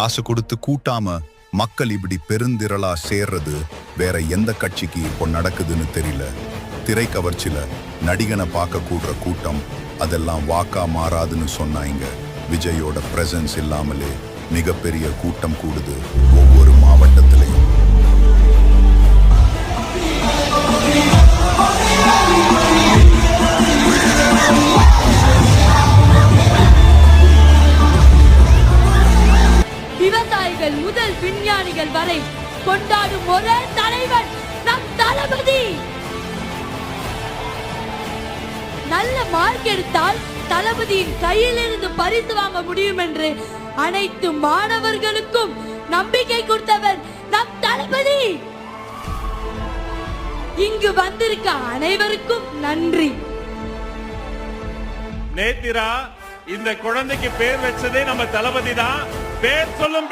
காசு கொடுத்து கூட்டாம மக்கள் இப்படி பெருந்திரளா சேர்றது வேற எந்த கட்சிக்கு இப்போ நடக்குதுன்னு தெரியல. திரை கவர்ச்சியில நடிகனை பார்க்க கூடுற கூட்டம் அதெல்லாம் வாக்கா மாறாதுன்னு சொன்னாங்க. விஜயோட பிரசன்ஸ் இல்லாமலே மிகப்பெரிய கூட்டம் கூடுது ஒவ்வொரு விவசாயிகள் முதல் விஞ்ஞானிகள் வரை கொண்டாடும் ஒரே தலைவன் நம் தளபதி. நல்ல மார்க் எடுத்தால் தளபதியின் கையிலிருந்து பரிசு வாங்க முடியும் என்று அனைத்து மாணவர்களுக்கும் நம்பிக்கை கொடுத்தவர் நம் தளபதி. இங்கு வந்திருக்க அனைவருக்கும் நன்றி. நேத்திரா இந்த குழந்தைக்கு பேர் வச்சதே நம்ம தளபதி தான். பேர் சொல்லும்